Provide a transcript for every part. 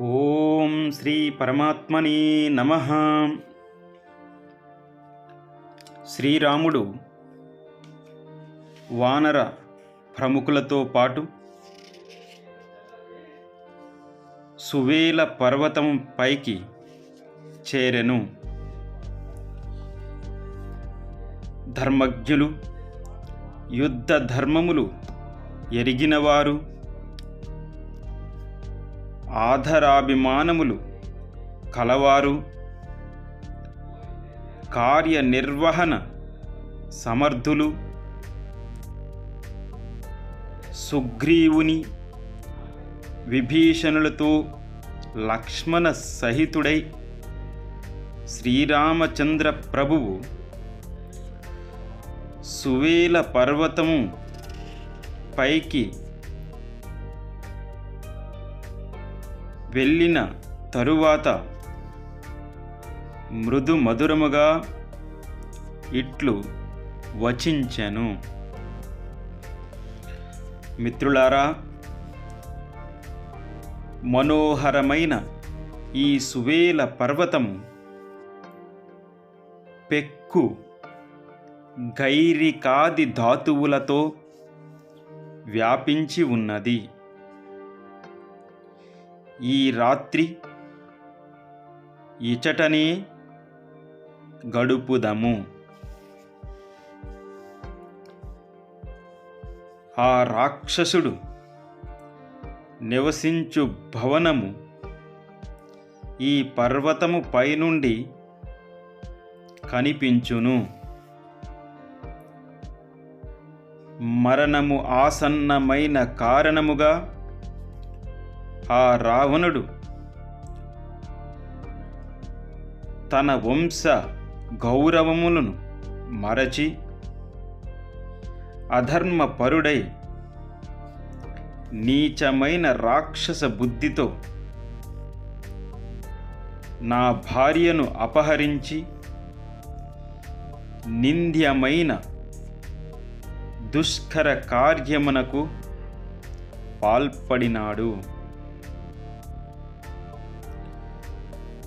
ఓం శ్రీ పరమాత్మని నమ. శ్రీరాముడు వానర ప్రముఖులతో పాటు సువేల పర్వతం పైకి చేరెను. ధర్మజ్ఞులు యుద్ధ ధర్మములు ఎరిగినవారు ఆధరాభిమానములు కలవారు. కార్యనిర్వహణ సమర్థులు. సుగ్రీవుని విభీషణులతో లక్ష్మణ సహితుడై శ్రీరామచంద్ర ప్రభువు సువేల పర్వతము పైకి వెళ్ళిన తరువాత మృదు మధురముగా ఇట్లు వచించెను. మిత్రులారా మనోహరమైన ఈ సువేల పర్వతము పెక్కు గైరికాది ధాతువులతో వ్యాపించి ఉన్నది. ఈ రాత్రి ఇచటనే గడుపుదము. ఆ రాక్షసుడు నివసించు భవనము ఈ పర్వతము పైనుండి కనిపించును. మరణము ఆసన్నమైన కారణముగా ఆ రావణుడు తన వంశ గౌరవములను మరచి అధర్మపరుడై నీచమైన రాక్షస బుద్ధితో నా భార్యను అపహరించి నింద్యమైన దుష్కర కార్యమునకు పాల్పడినాడు.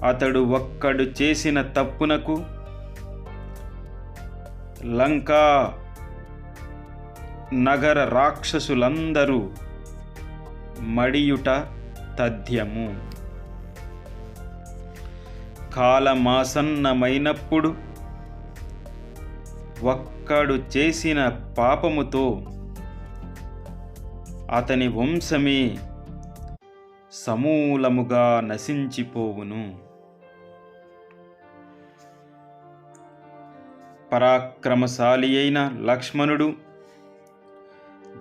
అతడు ఒక్కడు చేసిన తప్పునకు లంకా నగర రాక్షసులందరూ మడియుట తథ్యము. కాలమాసన్నమైనప్పుడు ఒక్కడు చేసిన పాపముతో అతని వంశమే సమూలముగా నశించిపోవును. పరాక్రమశాలి అయిన లక్ష్మణుడు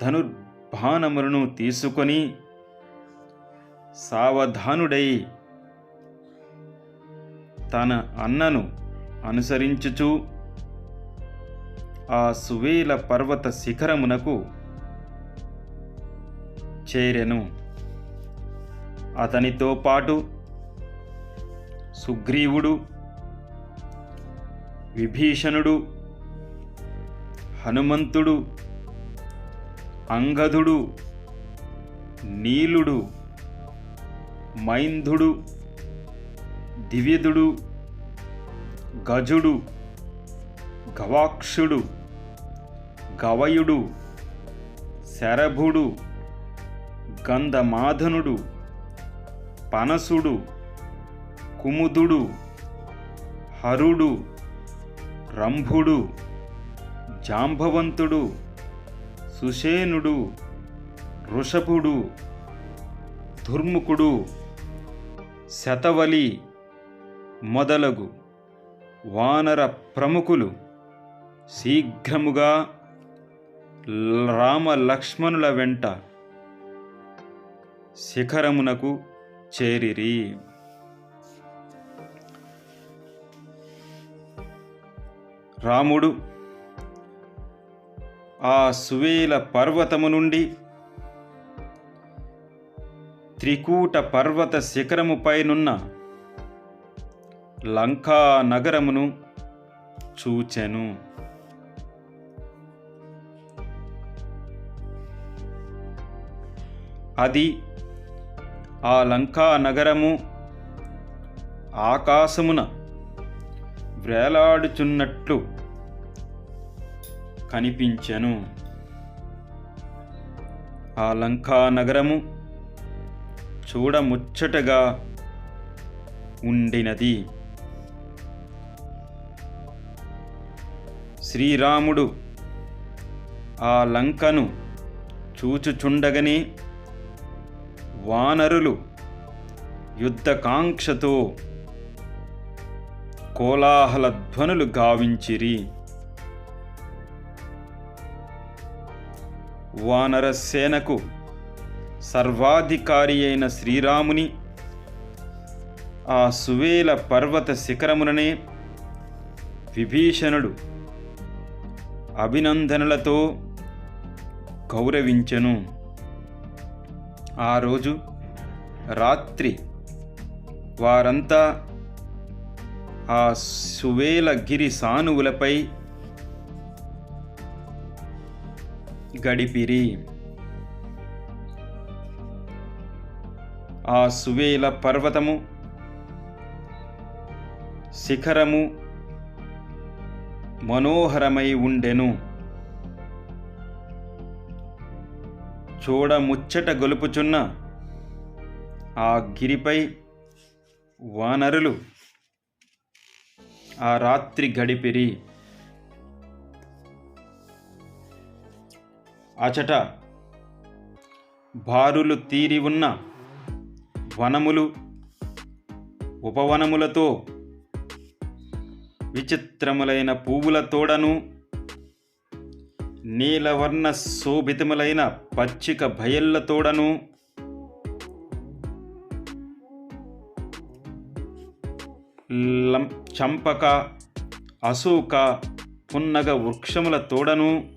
ధనుర్బాణములను తీసుకొని సావధానుడై తన అన్నను అనుసరించుచు ఆ సువేల పర్వత శిఖరమునకు చేరెను. అతనితో పాటు సుగ్రీవుడు విభీషణుడు హనుమంతుడు అంగదుడు నీలుడు మైంధుడు దివ్యదుడు గజుడు గవాక్షుడు గవయుడు శరభుడు గంధమాధనుడు పనసుడు కుముదుడు హరుడు రంభుడు జాంబవంతుడు సుషేనుడు ఋషభుడు దుర్ముఖుడు శతవలి మొదలగు వానర ప్రముఖులు శీఘ్రముగా రామలక్ష్మణుల వెంట శిఖరమునకు చేరిరి. రాముడు ఆ సువేల పర్వతము నుండి త్రికూట పర్వత శిఖరముపైనున్న లంకా నగరమును చూచెను. అది ఆ లంకా నగరము ఆకాశమున వ్రేలాడుచున్నట్లు కనిపించెను. ఆ లంకా నగరము చూడముచ్చటగా ఉండినది. శ్రీరాముడు ఆ లంకను చూచుచుండగనే వానరులు యుద్ధకాంక్షతో కోలాహల ధ్వనులు గావించిరి వానరసేనకు సర్వాధికారి అయిన శ్రీరాముని ఆ సువేల పర్వత శిఖరముననే విభీషణుడు అభినందనలతో గౌరవించెను. ఆ రోజు రాత్రి వారంతా ఆ సువేల గిరి సానువులపై గడిపిరి. ఆ సువేల పర్వతము శిఖరము మనోహరమై ఉండెను. చూడముచ్చట గొలుపుచున్న ఆ గిరిపై వానరులు ఆ రాత్రి గడిపిరి. అచట బారులు తీరి ఉన్న వనములు ఉపవనములతో విచిత్రములైన పువ్వుల తోడను నీలవర్ణ శోభితములైన పచ్చిక బయళ్ళ తోడను లం చంపక అశోక పున్నగ వృక్షముల తోడను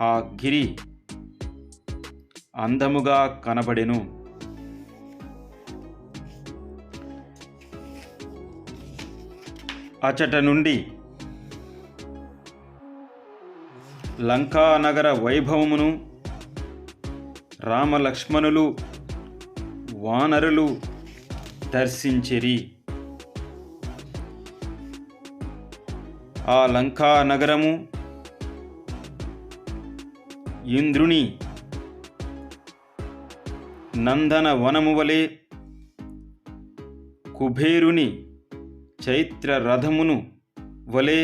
ఆ గిరి అందముగా కనబడెను. అచట నుండి లంకానగర వైభవమును రామలక్ష్మణులు వానరులు దర్శించిరి. ఆ లంకా నగరము ఇంద్రుని నందన వనము వలె కుబేరుని చైత్ర రథమును వలె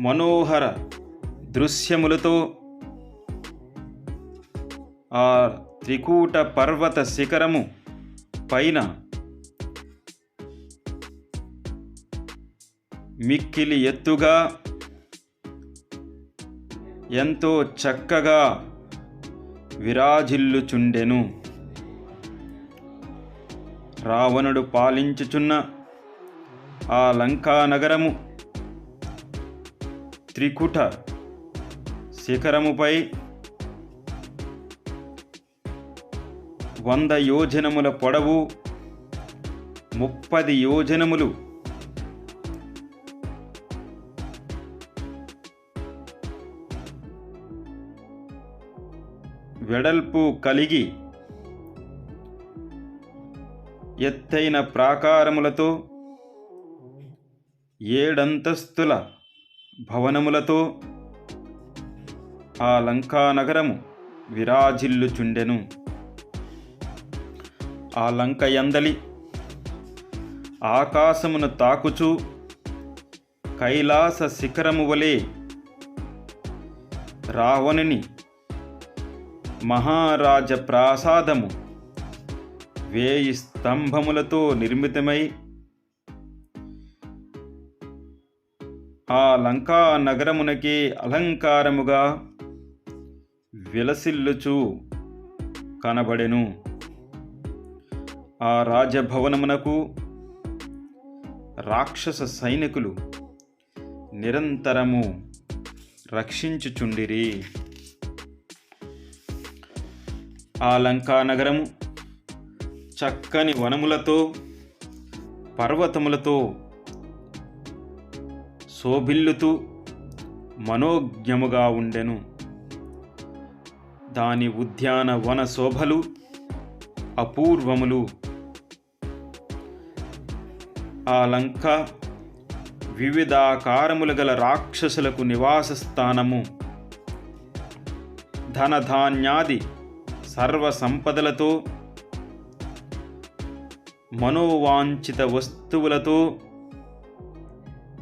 మనోహర దృశ్యములతో ఆ త్రికూట పర్వత శిఖరము పైన మిక్కిలి ఎత్తుగా ఎంతో చక్కగా విరాజిల్లుచుండెను. రావణుడు పాలించుచున్న ఆ లంకా నగరము త్రికుట శిఖరముపై వంద యోజనముల పొడవు ముప్పది యోజనములు. వెడల్పు కలిగి ఎత్తైన ప్రాకారములతో ఏడంతస్తుల భవనములతో ఆ లంకా నగరము విరాజిల్లుచుండెను. ఆ లంక యందలి ఆకాశమును తాకుచు కైలాస శిఖరము వలె రావణుని మహారాజ ప్రాసాదము వేయి స్తంభములతో నిర్మితమై ఆ లంకా నగరమునకే అలంకారముగా విలసిల్లుచు కనబడెను. ఆ రాజభవనమునకు రాక్షస సైనికులు నిరంతరము రక్షించుచుండిరి. ఆ లంకా నగరము చక్కని వనములతో పర్వతములతో శోభిల్లుతూ మనోజ్ఞముగా ఉండెను. దాని ఉద్యాన వన శోభలు అపూర్వములు. ఆ లంక వివిధాకారములు గల రాక్షసులకు నివాస స్థానము. ధనధాన్యాది సర్వ సంపదలతో మనోవాంఛిత వస్తువులతో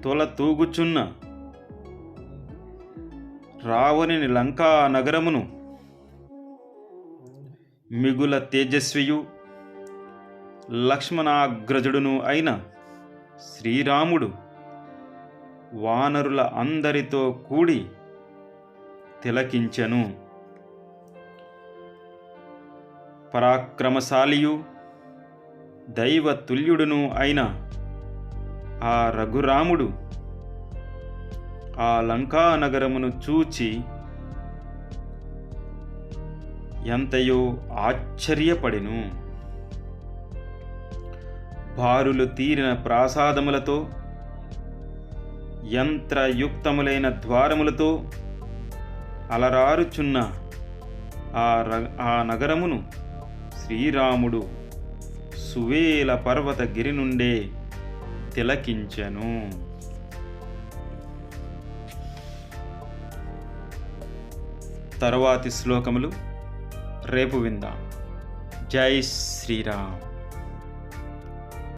తొలతూగుచున్న రావణుని లంకా నగరమును మిగుల తేజస్వియు లక్ష్మణాగ్రజుడును అయిన శ్రీరాముడు వానరుల అందరితో కూడి తిలకించెను. పరాక్రమశాలియు దైవతుల్యుడును అయిన ఆ రఘురాముడు ఆ లంకా నగరమును చూచి ఎంతయో ఆశ్చర్యపడెను. భారులు తీరిన ప్రాసాదములతో యంత్రయుక్తములైన ద్వారములతో అలరారుచున్న ఆ ర ఆ నగరమును శ్రీరాముడు సువేల పర్వత గిరి నుండే తిలకించెను. తరువాతి శ్లోకములు రేపు విందాం. జై శ్రీరామ్.